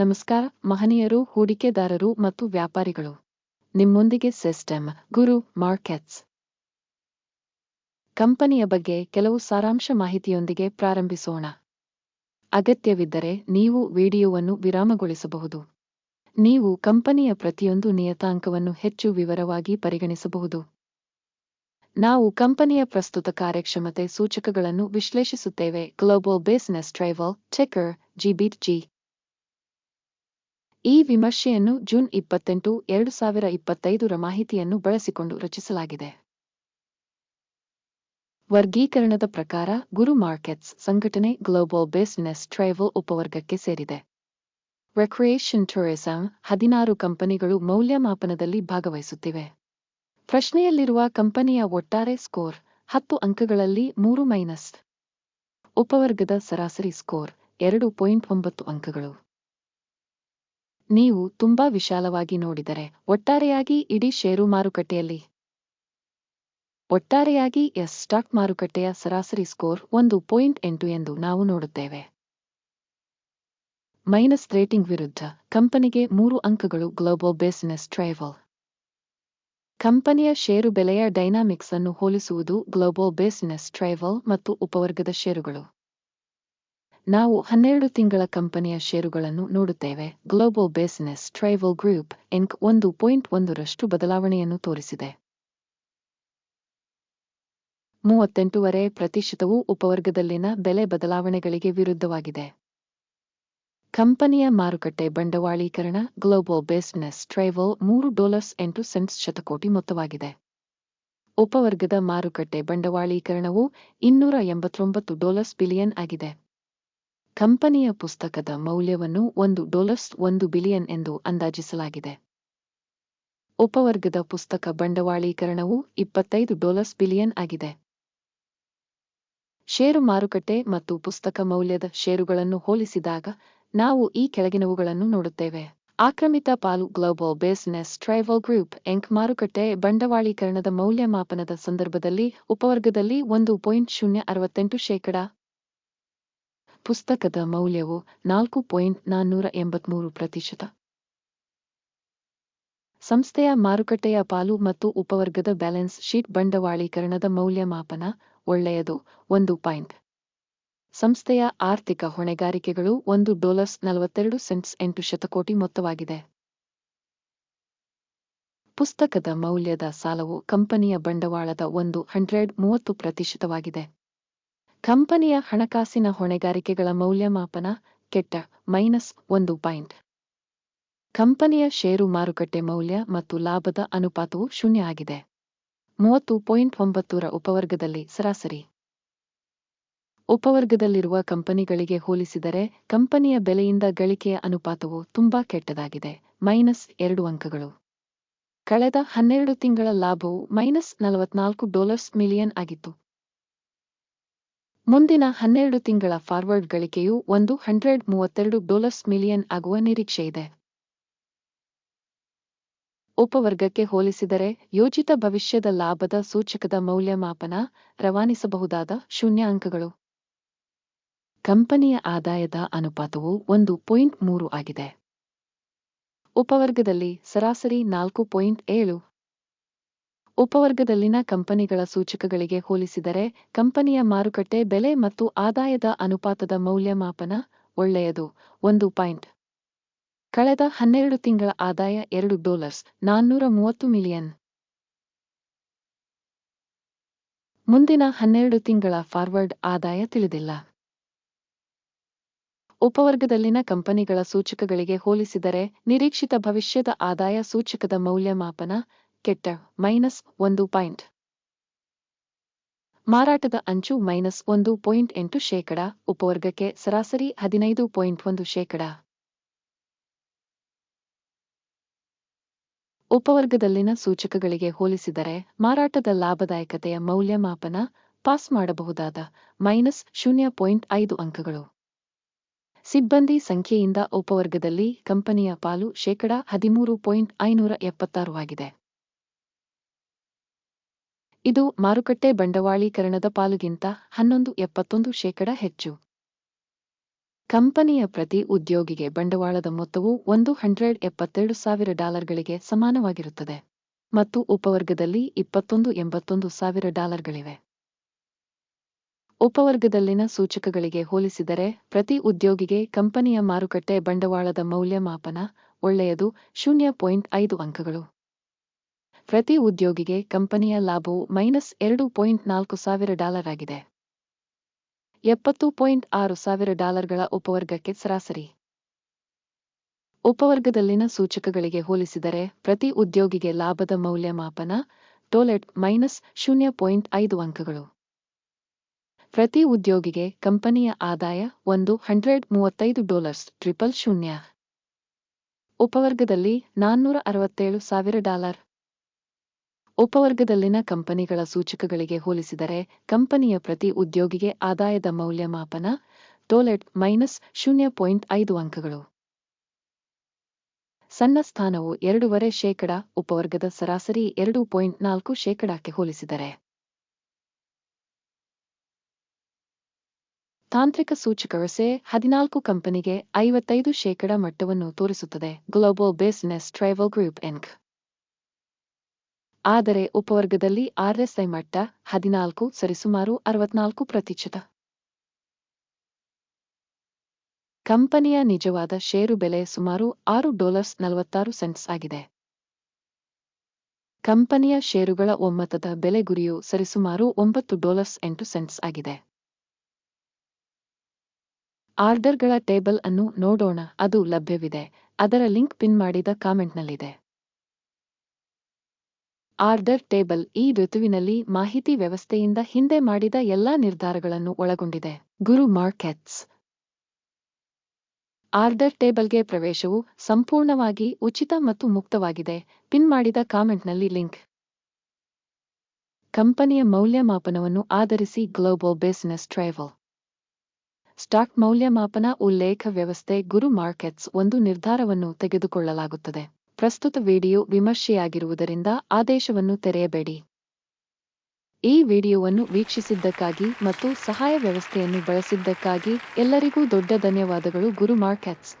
ನಮಸ್ಕಾರ, ಮಹನೀಯರು, ಹೂಡಿಕೆದಾರರು ಮತ್ತು ವ್ಯಾಪಾರಿಗಳು. ನಿಮ್ಮೊಂದಿಗೆ ಸಿಸ್ಟಮ್ ಗುರು ಮಾರ್ಕೆಟ್ಸ್. ಕಂಪನಿಯ ಬಗ್ಗೆ ಕೆಲವು ಸಾರಾಂಶ ಮಾಹಿತಿಯೊಂದಿಗೆ ಪ್ರಾರಂಭಿಸೋಣ. ಅಗತ್ಯವಿದ್ದರೆ ನೀವು ವಿಡಿಯೋವನ್ನು ವಿರಾಮಗೊಳಿಸಬಹುದು. ನೀವು ಕಂಪನಿಯ ಪ್ರತಿಯೊಂದು ನಿಯತಾಂಕವನ್ನು ಹೆಚ್ಚು ವಿವರವಾಗಿ ಪರಿಗಣಿಸಬಹುದು. ನಾವು ಕಂಪನಿಯ ಪ್ರಸ್ತುತ ಕಾರ್ಯಕ್ಷಮತೆ ಸೂಚಕಗಳನ್ನು ವಿಶ್ಲೇಷಿಸುತ್ತೇವೆ. ಗ್ಲೋಬಲ್ ಬಿಸಿನೆಸ್ ಟ್ರೈವಲ್ ಚೆಕರ್ ಜಿ ಈ ವಿಮರ್ಶೆಯನ್ನು ಜೂನ್ ಇಪ್ಪತ್ತೆಂಟು, ಎರಡು ಸಾವಿರ ಇಪ್ಪತ್ತೈದರ ಮಾಹಿತಿಯನ್ನು ಬಳಸಿಕೊಂಡು ರಚಿಸಲಾಗಿದೆ. ವರ್ಗೀಕರಣದ ಪ್ರಕಾರ ಗುರು ಮಾರ್ಕೆಟ್ಸ್ ಸಂಘಟನೆ ಗ್ಲೋಬಲ್ ಬಿಸಿನೆಸ್ ಟ್ರೈವಲ್ ಉಪವರ್ಗಕ್ಕೆ ಸೇರಿದೆ. ರೆಕ್ರಿಯೇಷನ್ ಟೂರಿಸಂ ಹದಿನಾರು ಕಂಪನಿಗಳು ಮೌಲ್ಯಮಾಪನದಲ್ಲಿ ಭಾಗವಹಿಸುತ್ತಿವೆ. ಪ್ರಶ್ನೆಯಲ್ಲಿರುವ ಕಂಪನಿಯ ಒಟ್ಟಾರೆ ಸ್ಕೋರ್ ಹತ್ತು ಅಂಕಗಳಲ್ಲಿ ಮೂರು ಮೈನಸ್. ಉಪವರ್ಗದ ಸರಾಸರಿ ಸ್ಕೋರ್ ಎರಡು ಪಾಯಿಂಟ್ ಒಂಬತ್ತು ಅಂಕಗಳು. ನೀವು ತುಂಬಾ ವಿಶಾಲವಾಗಿ ನೋಡಿದರೆ ಒಟ್ಟಾರೆಯಾಗಿ ಇಡೀ ಷೇರು ಮಾರುಕಟ್ಟೆಯಲ್ಲಿ. ಒಟ್ಟಾರೆಯಾಗಿ ಎಸ್ ಸ್ಟಾಕ್ ಮಾರುಕಟ್ಟೆಯ ಸರಾಸರಿ ಸ್ಕೋರ್ ಒಂದು ಪಾಯಿಂಟ್ ಎಂಟು ಎಂದು ನಾವು ನೋಡುತ್ತೇವೆ. ಮೈನಸ್ ರೇಟಿಂಗ್ ವಿರುದ್ಧ ಕಂಪನಿಗೆ ಮೂರು ಅಂಕಗಳು ಗ್ಲೋಬಲ್ ಬಿಸಿನೆಸ್ ಟ್ರೈವಲ್. ಕಂಪನಿಯ ಷೇರು ಬೆಲೆಯ ಡೈನಾಮಿಕ್ಸ್ ಅನ್ನು ಹೋಲಿಸುವುದು ಗ್ಲೋಬಲ್ ಬಿಸಿನೆಸ್ ಟ್ರೈವಲ್ ಮತ್ತು ಉಪವರ್ಗದ ಷೇರುಗಳು. ನಾವು ಹನ್ನೆರಡು ತಿಂಗಳ ಕಂಪನಿಯ ಷೇರುಗಳನ್ನು ನೋಡುತ್ತೇವೆ. ಗ್ಲೋಬಲ್ ಬಿಸಿನೆಸ್ ಟ್ರೈವಲ್ ಗ್ರೂಪ್ ಎಂಕ್ ಒಂದು ಪಾಯಿಂಟ್ ಒಂದರಷ್ಟು ಬದಲಾವಣೆಯನ್ನು ತೋರಿಸಿದೆ. ಮೂವತ್ತೆಂಟೂವರೆ ಪ್ರತಿಶತವು ಉಪವರ್ಗದಲ್ಲಿನ ಬೆಲೆ ಬದಲಾವಣೆಗಳಿಗೆ ವಿರುದ್ಧವಾಗಿದೆ. ಕಂಪನಿಯ ಮಾರುಕಟ್ಟೆ ಬಂಡವಾಳೀಕರಣ ಗ್ಲೋಬಲ್ ಬಿಸಿನೆಸ್ ಟ್ರೈವಲ್ ಮೂರು ಡಾಲರ್ಸ್ ಎಂಟು ಸೆಂಟ್ಸ್ ಶತಕೋಟಿ ಮೊತ್ತವಾಗಿದೆ. ಉಪವರ್ಗದ ಮಾರುಕಟ್ಟೆ ಬಂಡವಾಳೀಕರಣವು ಇನ್ನೂರ ಎಂಬತ್ತೊಂಬತ್ತು ಡಾಲರ್ಸ್ ಬಿಲಿಯನ್ ಆಗಿದೆ. ಕಂಪನಿಯ ಪುಸ್ತಕದ ಮೌಲ್ಯವನ್ನು ಒಂದು ಡಾಲರ್ಸ್ ಒಂದು ಬಿಲಿಯನ್ ಎಂದು ಅಂದಾಜಿಸಲಾಗಿದೆ. ಉಪವರ್ಗದ ಪುಸ್ತಕ ಬಂಡವಾಳೀಕರಣವು ಇಪ್ಪತ್ತೈದು ಡಾಲರ್ಸ್ ಬಿಲಿಯನ್ ಆಗಿದೆ. ಷೇರು ಮಾರುಕಟ್ಟೆ ಮತ್ತು ಪುಸ್ತಕ ಮೌಲ್ಯದ ಷೇರುಗಳನ್ನು ಹೋಲಿಸಿದಾಗ ನಾವು ಈ ಕೆಳಗಿನವುಗಳನ್ನು ನೋಡುತ್ತೇವೆ. ಆಕ್ರಮಿತ ಪಾಲು ಗ್ಲೋಬಲ್ ಬಿಸ್ನೆಸ್ ಟ್ರೈವಲ್ ಗ್ರೂಪ್ ಎಂಕ್ ಮಾರುಕಟ್ಟೆ ಬಂಡವಾಳೀಕರಣದ ಮೌಲ್ಯಮಾಪನದ ಸಂದರ್ಭದಲ್ಲಿ ಉಪವರ್ಗದಲ್ಲಿ ಒಂದು ಪಾಯಿಂಟ್ ಶೂನ್ಯ ಅರವತ್ತೆಂಟು ಶೇಕಡ ಪುಸ್ತಕದ ಮೌಲ್ಯವು ನಾಲ್ಕು ಪಾಯಿಂಟ್ ನಾನ್ನೂರ ಎಂಬತ್ಮೂರು ಪ್ರತಿಶತ. ಸಂಸ್ಥೆಯ ಮಾರುಕಟ್ಟೆಯ ಪಾಲು ಮತ್ತು ಉಪವರ್ಗದ ಬ್ಯಾಲೆನ್ಸ್ ಶೀಟ್ ಬಂಡವಾಳೀಕರಣದ ಮೌಲ್ಯಮಾಪನ ಒಳ್ಳೆಯದು, ಒಂದು ಪಾಯಿಂಟ್. ಸಂಸ್ಥೆಯ ಆರ್ಥಿಕ ಹೊಣೆಗಾರಿಕೆಗಳು ಒಂದು ಡಾಲರ್ಸ್ ನಲವತ್ತೆರಡು ಸೆಂಟ್ಸ್ ಎಂಟು ಶತಕೋಟಿ ಮೊತ್ತವಾಗಿದೆ. ಪುಸ್ತಕದ ಮೌಲ್ಯದ ಸಾಲವು ಕಂಪನಿಯ ಬಂಡವಾಳದ ಒಂದು ಹಂಡ್ರೆಡ್ ಮೂವತ್ತು ಪ್ರತಿಶತವಾಗಿದೆ. ಕಂಪನಿಯ ಹಣಕಾಸಿನ ಹೊಣೆಗಾರಿಕೆಗಳ ಮೌಲ್ಯಮಾಪನ ಕೆಟ್ಟ, ಮೈನಸ್ ಒಂದು ಪಾಯಿಂಟ್. ಕಂಪನಿಯ ಷೇರು ಮಾರುಕಟ್ಟೆ ಮೌಲ್ಯ ಮತ್ತು ಲಾಭದ ಅನುಪಾತವು ಶೂನ್ಯ ಆಗಿದೆ. ಮೂವತ್ತು ಪಾಯಿಂಟ್ ಒಂಬತ್ತರ ಉಪವರ್ಗದಲ್ಲಿ ಸರಾಸರಿ. ಉಪವರ್ಗದಲ್ಲಿರುವ ಕಂಪನಿಗಳಿಗೆ ಹೋಲಿಸಿದರೆ ಕಂಪನಿಯ ಬೆಲೆಯಿಂದ ಗಳಿಕೆಯ ಅನುಪಾತವು ತುಂಬಾ ಕೆಟ್ಟದಾಗಿದೆ, ಮೈನಸ್ ಎರಡು ಅಂಕಗಳು. ಕಳೆದ ಹನ್ನೆರಡು ತಿಂಗಳ ಲಾಭವು ಮೈನಸ್ ನಲವತ್ನಾಲ್ಕು ಡಾಲರ್ಸ್ ಮಿಲಿಯನ್ ಆಗಿತ್ತು. ಮುಂದಿನ ಹನ್ನೆರಡು ತಿಂಗಳ ಫಾರ್ವರ್ಡ್ ಗಳಿಕೆಯು ಒಂದು ಹಂಡ್ರೆಡ್ ಮೂವತ್ತೆರಡು ಡಾಲರ್ಸ್ ಮಿಲಿಯನ್ ಆಗುವ ನಿರೀಕ್ಷೆಯಿದೆ ಉಪವರ್ಗಕ್ಕೆ ಹೋಲಿಸಿದರೆ ಯೋಜಿತ ಭವಿಷ್ಯದ ಲಾಭದ ಸೂಚಕದ ಮೌಲ್ಯಮಾಪನ ರವಾನಿಸಬಹುದಾದ ಶೂನ್ಯ ಅಂಕಗಳು ಕಂಪನಿಯ ಆದಾಯದ ಅನುಪಾತವು ಒಂದು ಪಾಯಿಂಟ್ ಮೂರು ಆಗಿದೆ. ಉಪವರ್ಗದಲ್ಲಿ ಸರಾಸರಿ ನಾಲ್ಕು ಪಾಯಿಂಟ್ ಏಳು ಉಪವರ್ಗದಲ್ಲಿನ ಕಂಪನಿಗಳ ಸೂಚಕಗಳಿಗೆ ಹೋಲಿಸಿದರೆ, ಕಂಪನಿಯ ಮಾರುಕಟ್ಟೆ ಬೆಲೆ ಮತ್ತು ಆದಾಯದ ಅನುಪಾತದ ಮೌಲ್ಯಮಾಪನ ಒಳ್ಳೆಯದು. ಒಂದು ಪಾಯಿಂಟ್. ಕಳೆದ ಹನ್ನೆರಡು ತಿಂಗಳ ಆದಾಯ ಎರಡು ಡಾಲರ್ಸ್, ನಾನ್ನೂರ ಮೂವತ್ತು ಮಿಲಿಯನ್. ಮುಂದಿನ ಹನ್ನೆರಡು ತಿಂಗಳ ಫಾರ್ವರ್ಡ್ ಆದಾಯ ತಿಳಿದಿಲ್ಲ. ಉಪವರ್ಗದಲ್ಲಿನ ಕಂಪನಿಗಳ ಸೂಚಕಗಳಿಗೆ ಹೋಲಿಸಿದರೆ, ನಿರೀಕ್ಷಿತ ಭವಿಷ್ಯದ ಆದಾಯ ಸೂಚಕದ ಮೌಲ್ಯಮಾಪನ ಕೆಟ್ಟ, ಮೈನಸ್ ಒಂದು ಪಾಯಿಂಟ್. ಮಾರಾಟದ ಅಂಚು ಮೈನಸ್ ಒಂದು ಪಾಯಿಂಟ್ ಎಂಟು ಶೇಕಡ, ಉಪವರ್ಗಕ್ಕೆ ಸರಾಸರಿ ಹದಿನೈದು ಪಾಯಿಂಟ್ ಒಂದು ಶೇಕಡ. ಉಪವರ್ಗದಲ್ಲಿನ ಸೂಚಕಗಳಿಗೆ ಹೋಲಿಸಿದರೆ, ಮಾರಾಟದ ಲಾಭದಾಯಕತೆಯ ಮೌಲ್ಯಮಾಪನ ಪಾಸ್ ಮಾಡಬಹುದಾದ ಮೈನಸ್ ಶೂನ್ಯ ಪಾಯಿಂಟ್ ಐದು ಅಂಕಗಳು. ಸಿಬ್ಬಂದಿ ಸಂಖ್ಯೆಯಿಂದ ಉಪವರ್ಗದಲ್ಲಿ ಕಂಪನಿಯ ಪಾಲು ಶೇಕಡಾ ಹದಿಮೂರು ಪಾಯಿಂಟ್ ಐನೂರ ಎಪ್ಪತ್ತಾರು ಆಗಿದೆ. ಇದು ಮಾರುಕಟ್ಟೆ ಬಂಡವಾಳೀಕರಣದ ಪಾಲುಗಿಂತ ಹನ್ನೊಂದು ಎಪ್ಪತ್ತೊಂದು ಶೇಕಡ ಹೆಚ್ಚು. ಕಂಪನಿಯ ಪ್ರತಿ ಉದ್ಯೋಗಿಗೆ ಬಂಡವಾಳದ ಮೊತ್ತವು ಒಂದು ಹಂಡ್ರೆಡ್ ಎಪ್ಪತ್ತೆರಡು ಸಾವಿರ ಡಾಲರ್ಗಳಿಗೆ ಸಮಾನವಾಗಿರುತ್ತದೆ ಮತ್ತು ಉಪವರ್ಗದಲ್ಲಿ ಇಪ್ಪತ್ತೊಂದು ಎಂಬತ್ತೊಂದು ಸಾವಿರ ಡಾಲರ್ಗಳಿವೆ. ಉಪವರ್ಗದಲ್ಲಿನ ಸೂಚಕಗಳಿಗೆ ಹೋಲಿಸಿದರೆ ಪ್ರತಿ ಉದ್ಯೋಗಿಗೆ ಕಂಪನಿಯ ಮಾರುಕಟ್ಟೆ ಬಂಡವಾಳದ ಮೌಲ್ಯಮಾಪನ ಒಳ್ಳೆಯದು ಶೂನ್ಯ ಪಾಯಿಂಟ್ ಐದು ಅಂಕಗಳು. ಪ್ರತಿ ಉದ್ಯೋಗಿಗೆ ಕಂಪನಿಯ ಲಾಭವು ಮೈನಸ್ ಎರಡು ಪಾಯಿಂಟ್ ನಾಲ್ಕು ಸಾವಿರ ಡಾಲರ್ ಆಗಿದೆ. ಎಪ್ಪತ್ತು ಪಾಯಿಂಟ್ ಆರು ಸಾವಿರ ಡಾಲರ್ಗಳ ಉಪವರ್ಗಕ್ಕೆ ಸರಾಸರಿ. ಉಪವರ್ಗದಲ್ಲಿನ ಸೂಚಕಗಳಿಗೆ ಹೋಲಿಸಿದರೆ ಪ್ರತಿ ಉದ್ಯೋಗಿಗೆ ಲಾಭದ ಮೌಲ್ಯಮಾಪನ ಟೋಲೆಟ್ ಮೈನಸ್ ಶೂನ್ಯ ಪಾಯಿಂಟ್ ಐದು ಅಂಕಗಳು. ಪ್ರತಿ ಉದ್ಯೋಗಿಗೆ ಕಂಪನಿಯ ಆದಾಯ ಒಂದು ಹಂಡ್ರೆಡ್ ಮೂವತ್ತೈದು ಡಾಲರ್ಸ್ ಟ್ರಿಪಲ್ ಶೂನ್ಯ. ಉಪವರ್ಗದಲ್ಲಿ ನಾನ್ನೂರ ಅರವತ್ತೇಳು ಸಾವಿರ ಡಾಲರ್. ಉಪವರ್ಗದಲ್ಲಿನ ಕಂಪನಿಗಳ ಸೂಚಕಗಳಿಗೆ ಹೋಲಿಸಿದರೆ ಕಂಪನಿಯ ಪ್ರತಿ ಉದ್ಯೋಗಿಗೆ ಆದಾಯದ ಮೌಲ್ಯಮಾಪನ ಟೋಲೆಟ್ ಮೈನಸ್ ಶೂನ್ಯ ಪಾಯಿಂಟ್ ಐದು ಅಂಕಗಳು. ಸಣ್ಣ ಸ್ಥಾನವು ಎರಡೂವರೆ ಶೇಕಡ, ಉಪವರ್ಗದ ಸರಾಸರಿ ಎರಡು ಪಾಯಿಂಟ್ ನಾಲ್ಕು ಶೇಕಡಕ್ಕೆ ಹೋಲಿಸಿದರೆ. ತಾಂತ್ರಿಕ ಸೂಚಕವಸೆ ಹದಿನಾಲ್ಕು ಕಂಪನಿಗೆ ಐವತ್ತೈದು ಶೇಕಡ ಮಟ್ಟವನ್ನು ತೋರಿಸುತ್ತದೆ. ಗ್ಲೋಬಲ್ ಬಿಸಿನೆಸ್ ಟ್ರೈವಲ್ ಗ್ರೂಪ್ ಎನ್ಕ್ ಆದರೆ ಉಪವರ್ಗದಲ್ಲಿ ಆರ್ಎಸ್ಐ ಮಟ್ಟ ಹದಿನಾಲ್ಕು ಸರಿಸುಮಾರು ಅರವತ್ನಾಲ್ಕು ಪ್ರತಿಶತ. ಕಂಪನಿಯ ನಿಜವಾದ ಷೇರು ಬೆಲೆ ಸುಮಾರು ಆರು ಡಾಲರ್ಸ್ ನಲವತ್ತಾರು ಸೆಂಟ್ಸ್ ಆಗಿದೆ. ಕಂಪನಿಯ ಷೇರುಗಳ ಒಮ್ಮತದ ಬೆಲೆ ಗುರಿಯು ಸರಿಸುಮಾರು ಒಂಬತ್ತು ಡಾಲರ್ಸ್ ಎಂಟು ಸೆಂಟ್ಸ್ ಆಗಿದೆ. ಆರ್ಡರ್ಗಳ ಟೇಬಲ್ ಅನ್ನು ನೋಡೋಣ, ಅದು ಲಭ್ಯವಿದೆ. ಅದರ ಲಿಂಕ್ ಪಿನ್ ಮಾಡಿದ ಕಾಮೆಂಟ್ನಲ್ಲಿದೆ. ಆರ್ಡರ್ ಟೇಬಲ್ ಈ ಋತುವಿನಲ್ಲಿ ಮಾಹಿತಿ ವ್ಯವಸ್ಥೆಯಿಂದ ಹಿಂದೆ ಮಾಡಿದ ಎಲ್ಲಾ ನಿರ್ಧಾರಗಳನ್ನು ಒಳಗೊಂಡಿದೆ. ಗುರು ಮಾರ್ಕೆಟ್ಸ್. ಆರ್ಡರ್ ಟೇಬಲ್ಗೆ ಪ್ರವೇಶವು ಸಂಪೂರ್ಣವಾಗಿ ಉಚಿತ ಮತ್ತು ಮುಕ್ತವಾಗಿದೆ. ಪಿನ್ ಮಾಡಿದ ಕಾಮೆಂಟ್ನಲ್ಲಿ ಲಿಂಕ್. ಕಂಪನಿಯ ಮೌಲ್ಯಮಾಪನವನ್ನು ಆಧರಿಸಿ ಗ್ಲೋಬಲ್ ಬಿಸಿನೆಸ್ ಟ್ರೈವಲ್. ಸ್ಟಾಕ್ ಮೌಲ್ಯಮಾಪನ ಉಲ್ಲೇಖ ವ್ಯವಸ್ಥೆ ಗುರು ಮಾರ್ಕೆಟ್ಸ್ ಒಂದು ನಿರ್ಧಾರವನ್ನು ತೆಗೆದುಕೊಳ್ಳಲಾಗುತ್ತದೆ. ಪ್ರಸ್ತುತ ವಿಡಿಯೋ ವಿಮರ್ಶೆಯಾಗಿರುವುದರಿಂದ ಆದೇಶವನ್ನು ತೆರೆಯಬೇಡಿ. ಈ ವಿಡಿಯೋವನ್ನು ವೀಕ್ಷಿಸಿದ್ದಕ್ಕಾಗಿ ಮತ್ತು ಸಹಾಯ ವ್ಯವಸ್ಥೆಯನ್ನು ಬಳಸಿದ್ದಕ್ಕಾಗಿ ಎಲ್ಲರಿಗೂ ದೊಡ್ಡ ಧನ್ಯವಾದಗಳು. ಗುರು ಮಾರ್ಕೆಟ್ಸ್